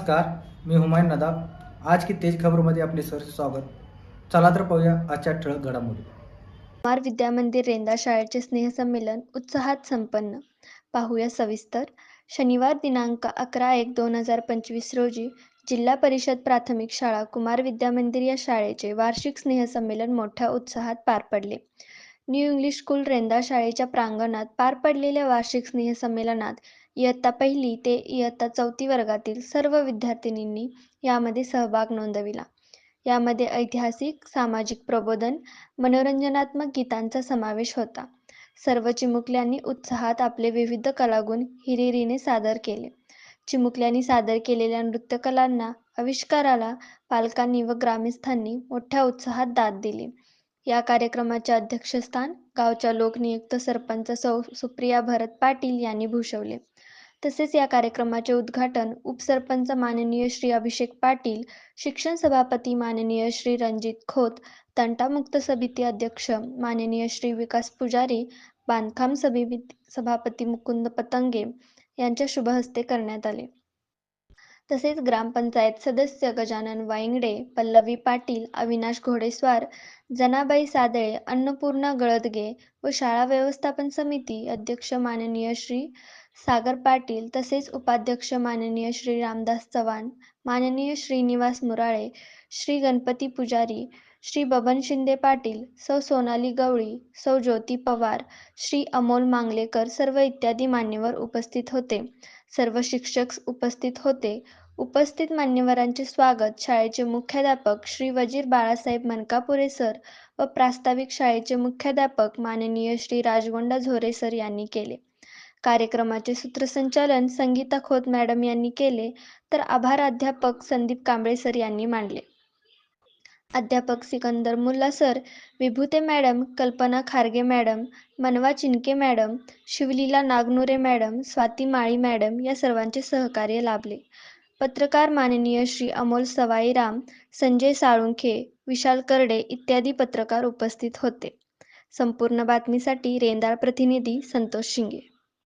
नमस्कार मी हुमायून नदाब. आज की तेज खबरमध्ये आपले सर स्वागत. चला तर पाहूया आजच्या ठळक घडामोडी. कुमार विद्यामंदिर रेंदा शाळेचे स्नेहसंमेलन उत्साहात संपन्न. पाहूया सविस्तर. शनिवार दिनांक अकरा एक दोन हजार पंचवीस रोजी जिल्हा परिषद प्राथमिक शाळा कुमार विद्यामंदिर या शाळेचे वार्षिक स्नेहसंमेलन मोठ्या उत्साहात पार पडले. न्यू इंग्लिश स्कूल रेंदा शाळेच्या प्रांगणात पार पडलेल्या वार्षिक स्नेहसंमेलनात इयत्ता पहिली ते इयत्ता चौथी वर्गातील सर्व विद्यार्थिनींनी यामध्ये सहभाग नोंदविला. यामध्ये ऐतिहासिक सामाजिक प्रबोधन मनोरंजनात्मक गीतांचा समावेश होता. सर्व चिमुकल्यांनी उत्साहात आपले विविध कलागुण हिरिरीने सादर केले. चिमुकल्यांनी सादर केलेल्या नृत्यकलांना आविष्काराला पालकांनी व ग्रामस्थांनी मोठ्या उत्साहात दाद दिली. या कार्यक्रमाचे अध्यक्षस्थान गावच्या लोकनियुक्त सरपंच सौ सुप्रिया भरत पाटील यांनी भूषवले. तसेच या कार्यक्रमाचे उद्घाटन उपसरपंच माननीय श्री अभिषेक पाटील शिक्षण सभापती माननीय श्री रणजित खोत तंटामुक्त समिती अध्यक्ष माननीय श्री विकास पुजारी बांधकाम समिती सभापती मुकुंद पतंगे यांच्या शुभहस्ते करण्यात आले. तसेच ग्रामपंचायत सदस्य गजानन वाईंगडे पल्लवी पाटील अविनाश घोडेस्वार जनाबाई सादळे अन्नपूर्णा गळदगे व शाळा व्यवस्थापन समिती अध्यक्ष माननीय श्री सागर पाटील तसेच उपाध्यक्ष माननीय श्री रामदास चव्हाण माननीय श्रीनिवास मुराळे श्री गणपती पुजारी श्री बबन शिंदे पाटील सौ सोनाली गवळी सौ ज्योती पवार श्री अमोल मांगलेकर सर्व इत्यादी मान्यवर उपस्थित होते. सर्व शिक्षक उपस्थित होते. उपस्थित मान्यवरांचे स्वागत शाळेचे मुख्याध्यापक श्री वजीर बाळासाहेब मनकापुरे सर व प्रास्ताविक शाळेचे मुख्याध्यापक माननीय श्री राजगोंडा झोरे सर यांनी केले. कार्यक्रमाचे सूत्रसंचालन संगीता खोत मॅडम यांनी केले. तर आभार अध्यापक संदीप कांबळे सर यांनी मांडले अध्यापक Sikandar Mulla sir Vibhute madam Kalpana Kharge madam Manva Chinke madam Shivleela Nagnure madam Swati Mali madam या सर्वांचे सहकार्य लाभले. पत्रकार माननीय श्री अमोल सवाईराम संजय साळुंखे विशाल करडे इत्यादी पत्रकार उपस्थित होते. संपूर्ण बातमीसाठी रेंदाळ प्रतिनिधी संतोष शिंगे.